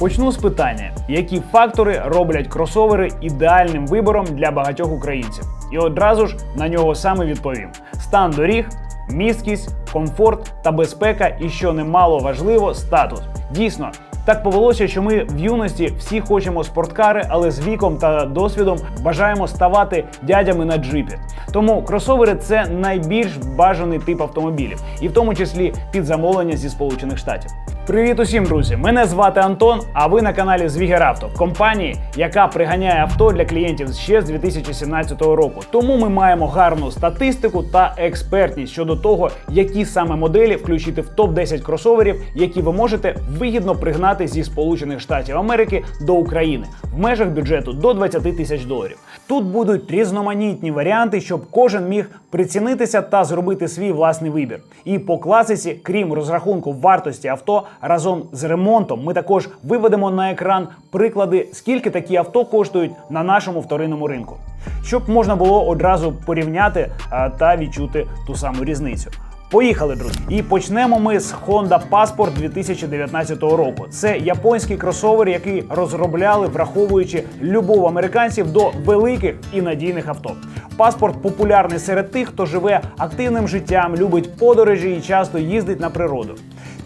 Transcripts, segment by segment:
Почну з питання, які фактори роблять кросовери ідеальним вибором для багатьох українців. І одразу ж на нього саме відповім: стан доріг, місткість, комфорт та безпека, і що немало важливо, статус. Дійсно. Так повелося, що ми в юності всі хочемо спорткари, але з віком та досвідом бажаємо ставати дядями на джипі. Тому кросовери це найбільш бажаний тип автомобілів, і в тому числі під замовлення зі Сполучених Штатів. Привіт усім, друзі! Мене звати Антон, а ви на каналі Звігеравто, компанії, яка приганяє авто для клієнтів ще з 2017 року. Тому ми маємо гарну статистику та експертність щодо того, які саме моделі включити в топ 10 кросоверів, які ви можете вигідно пригнати зі Сполучених Штатів Америки до України в межах бюджету до 20 тисяч доларів. Тут будуть різноманітні варіанти, щоб кожен міг прицінитися та зробити свій власний вибір. І по класиці, крім розрахунку вартості авто, разом з ремонтом ми також виведемо на екран приклади, скільки такі авто коштують на нашому вторинному ринку, щоб можна було одразу порівняти та відчути ту саму різницю. Поїхали, друзі! І почнемо ми з Honda Passport 2019 року. Це японський кросовер, який розробляли, враховуючи любов американців до великих і надійних авто. Паспорт популярний серед тих, хто живе активним життям, любить подорожі і часто їздить на природу.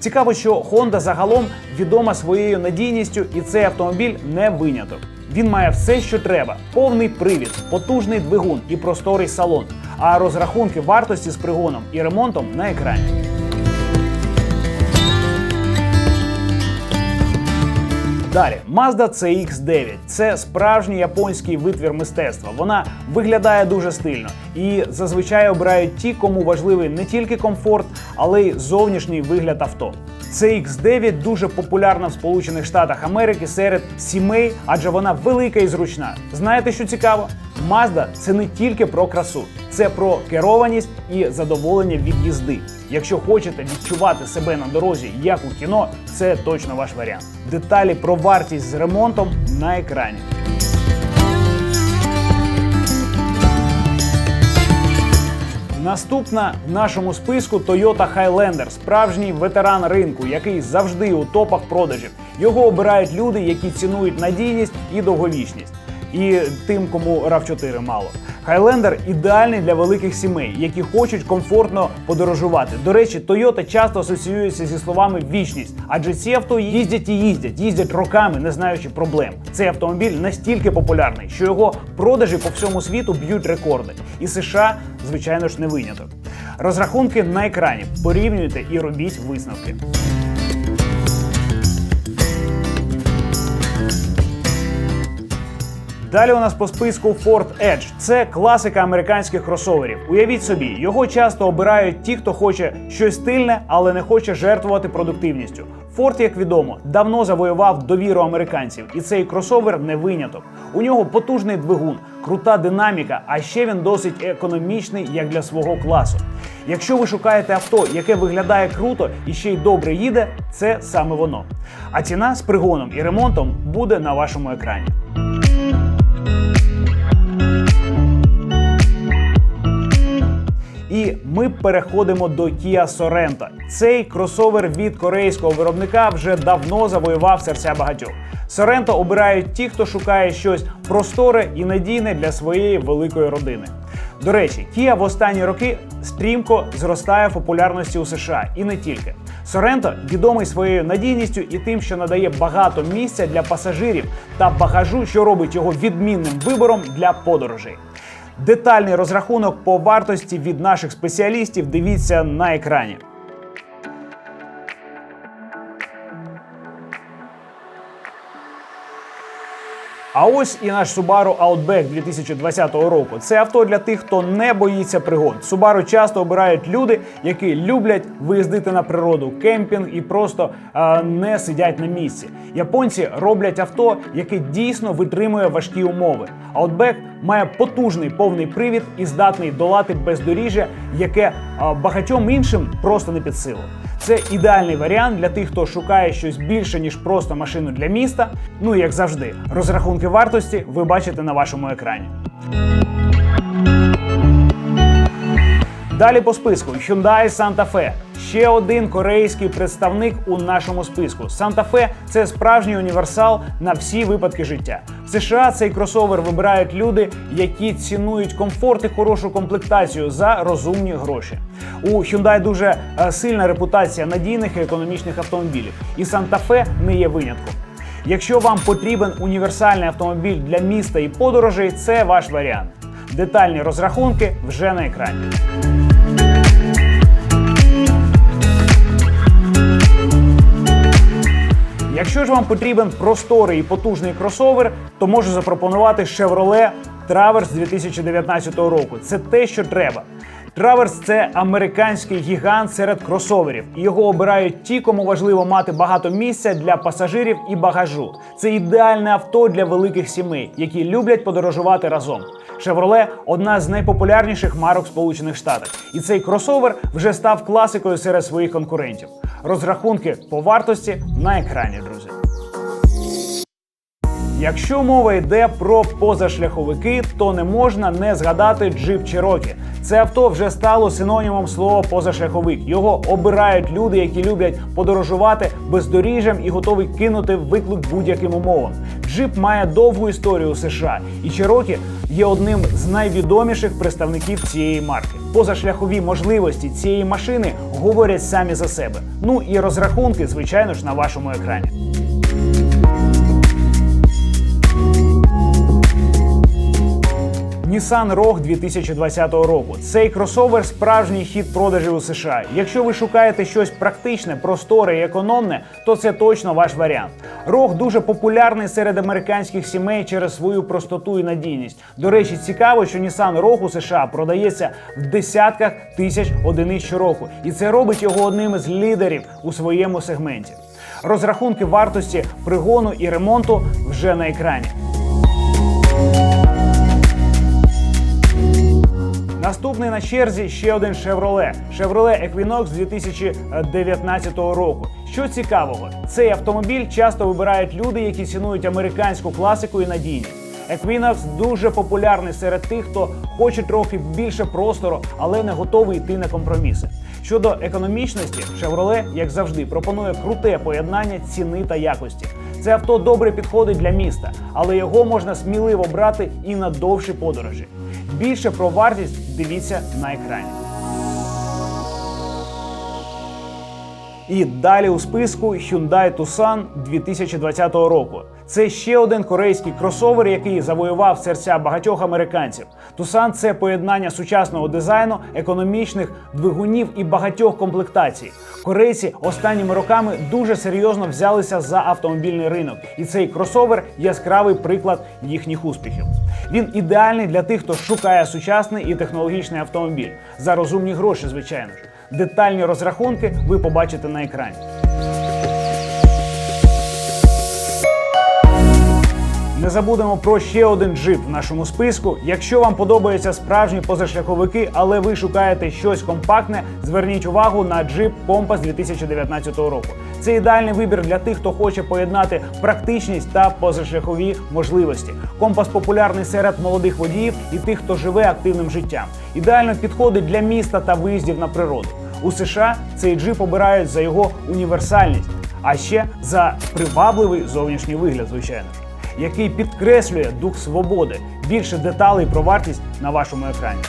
Цікаво, що Honda загалом відома своєю надійністю, і цей автомобіль не виняток. Він має все, що треба: повний привід, потужний двигун і просторий салон. А розрахунки вартості з пригоном і ремонтом на екрані. Далі Mazda CX-9 це справжній японський витвір мистецтва. Вона виглядає дуже стильно і зазвичай обирають ті, кому важливий не тільки комфорт, але й зовнішній вигляд авто. CX-9 дуже популярна в Сполучених Штатах Америки серед сімей, адже вона велика і зручна. Знаєте, що цікаво? Mazda – це не тільки про красу, це про керованість і задоволення від їзди. Якщо хочете відчувати себе на дорозі як у кіно, це точно ваш варіант. Деталі про вартість з ремонтом на екрані. Наступна в нашому списку Toyota Highlander, справжній ветеран ринку, який завжди у топах продажів. Його обирають люди, які цінують надійність і довговічність. І тим, кому rav 4 мало. Highlander ідеальний для великих сімей, які хочуть комфортно подорожувати. До речі, Toyota часто асоціюється зі словами вічність, адже ці авто їздять і їздять, їздять роками, не знаючи проблем. Цей автомобіль настільки популярний, що його продажі по всьому світу б'ють рекорди. І США, звичайно ж, не виняток. Розрахунки на екрані. Порівнюйте і робіть висновки. Далі у нас по списку Ford Edge. Це класика американських кросоверів. Уявіть собі, його часто обирають ті, хто хоче щось стильне, але не хоче жертвувати продуктивністю. Ford, як відомо, давно завоював довіру американців, і цей кросовер не виняток. У нього потужний двигун, крута динаміка, а ще він досить економічний як для свого класу. Якщо ви шукаєте авто, яке виглядає круто і ще й добре їде, це саме воно. А ціна з пригоном і ремонтом буде на вашому екрані. І ми переходимо до Kia Sorento. Цей кросовер від корейського виробника вже давно завоював серця багатьох. Sorento обирають ті, хто шукає щось просторе і надійне для своєї великої родини. До речі, Kia в останні роки стрімко зростає в популярності у США і не тільки. Sorento відомий своєю надійністю і тим, що надає багато місця для пасажирів та багажу, що робить його відмінним вибором для подорожей. Детальний розрахунок по вартості від наших спеціалістів дивіться на екрані. А ось і наш Subaru Outback 2020 року. Це авто для тих, хто не боїться пригод. Subaru часто обирають люди, які люблять виїздити на природу, кемпінг і просто а, не сидять на місці. Японці роблять авто, яке дійсно витримує важкі умови. Outback має потужний повний привід і здатний долати бездоріжжя, яке а, багатьом іншим просто не під силу. Це ідеальний варіант для тих, хто шукає щось більше, ніж просто машину для міста. Ну і як завжди, розрахунки вартості ви бачите на вашому екрані. Далі по списку Hyundai Santa Fe. Ще один корейський представник у нашому списку. Santa Fe – це справжній універсал на всі випадки життя. В США цей кросовер вибирають люди, які цінують комфорт і хорошу комплектацію за розумні гроші. У Hyundai дуже е, сильна репутація надійних і економічних автомобілів, і Santa Fe не є винятком. Якщо вам потрібен універсальний автомобіль для міста і подорожей, це ваш варіант. Детальні розрахунки вже на екрані. Якщо ж вам потрібен просторий і потужний кросовер, то можу запропонувати Chevrolet Traverse 2019 року. Це те, що треба. Траверс це американський гігант серед кросоверів. Його обирають ті, кому важливо мати багато місця для пасажирів і багажу. Це ідеальне авто для великих сімей, які люблять подорожувати разом. Chevrolet – одна з найпопулярніших марок Сполучених Штатів, і цей кросовер вже став класикою серед своїх конкурентів. Розрахунки по вартості на екрані, друзі. Якщо мова йде про позашляховики, то не можна не згадати Jeep Cherokee. Це авто вже стало синонімом слова позашляховик. Його обирають люди, які люблять подорожувати бездоріжжям і готові кинути виклик будь-яким умовам. Джип має довгу історію у США, і Cherokee є одним з найвідоміших представників цієї марки. Позашляхові можливості цієї машини говорять самі за себе. Ну і розрахунки, звичайно ж, на вашому екрані. Nissan Rogue 2020 року. Цей кросовер справжній хід продажів у США. Якщо ви шукаєте щось практичне, просторе і економне, то це точно ваш варіант. Rogue дуже популярний серед американських сімей через свою простоту і надійність. До речі, цікаво, що Nissan Rogue у США продається в десятках тисяч одиниць щороку, і це робить його одним із лідерів у своєму сегменті. Розрахунки вартості пригону і ремонту вже на екрані. Наступний на черзі ще один Chevrolet. Chevrolet Equinox 2019 року. Що цікавого, цей автомобіль часто вибирають люди, які цінують американську класику і надійність. Equinox дуже популярний серед тих, хто хоче трохи більше простору, але не готовий йти на компроміси. Щодо економічності, Chevrolet, як завжди, пропонує круте поєднання ціни та якості. Це авто добре підходить для міста, але його можна сміливо брати і на довші подорожі. Більше про вартість дивіться на екрані. І далі у списку Hyundai Tucson 2020 року. Це ще один корейський кросовер, який завоював серця багатьох американців. Tucson – це поєднання сучасного дизайну, економічних двигунів і багатьох комплектацій. Корейці останніми роками дуже серйозно взялися за автомобільний ринок, і цей кросовер яскравий приклад їхніх успіхів. Він ідеальний для тих, хто шукає сучасний і технологічний автомобіль за розумні гроші, звичайно ж. Детальні розрахунки ви побачите на екрані. Забудемо про ще один джип в нашому списку. Якщо вам подобаються справжні позашляховики, але ви шукаєте щось компактне, зверніть увагу на джип Compass 2019 року. Це ідеальний вибір для тих, хто хоче поєднати практичність та позашляхові можливості. Компас популярний серед молодих водіїв і тих, хто живе активним життям. Ідеально підходить для міста та виїздів на природу. У США цей джип обирають за його універсальність, а ще за привабливий зовнішній вигляд, звичайно ж який підкреслює дух свободи. Більше деталей про вартість на вашому екрані.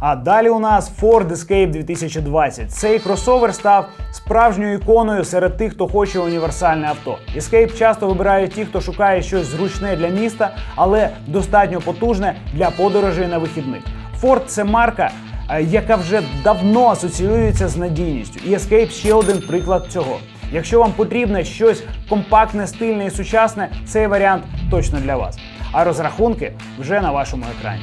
А далі у нас Ford Escape 2020. Цей кросовер став справжньою іконою серед тих, хто хоче універсальне авто. Escape часто вибирають ті, хто шукає щось зручне для міста, але достатньо потужне для подорожей на вихідних. Ford – це марка, яка вже давно асоціюється з надійністю. І Escape ще один приклад цього. Якщо вам потрібне щось компактне, стильне і сучасне, цей варіант точно для вас. А розрахунки вже на вашому екрані.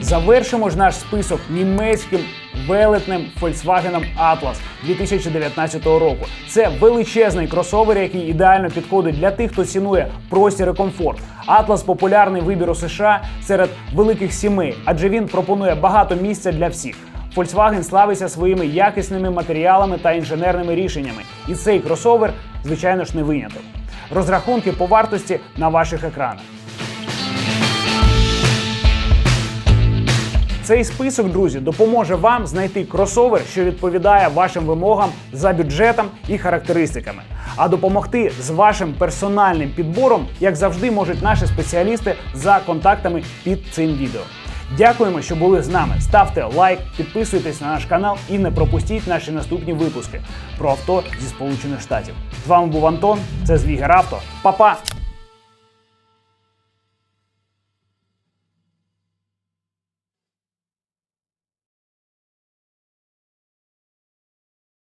Завершимо ж наш список німецьким велетним Volkswagen Atlas 2019 року. Це величезний кросовер, який ідеально підходить для тих, хто цінує простір і комфорт. Atlas – популярний вибір у США серед великих сімей, адже він пропонує багато місця для всіх. Volkswagen славиться своїми якісними матеріалами та інженерними рішеннями, і цей кросовер, звичайно ж, не виняток. Розрахунки по вартості на ваших екранах. Цей список, друзі, допоможе вам знайти кросовер, що відповідає вашим вимогам за бюджетом і характеристиками. А допомогти з вашим персональним підбором, як завжди, можуть наші спеціалісти за контактами під цим відео. Дякуємо, що були з нами. Ставте лайк, підписуйтесь на наш канал і не пропустіть наші наступні випуски про авто зі Сполучених Штатів. З вами був Антон, це Звігер Авто. Па-па!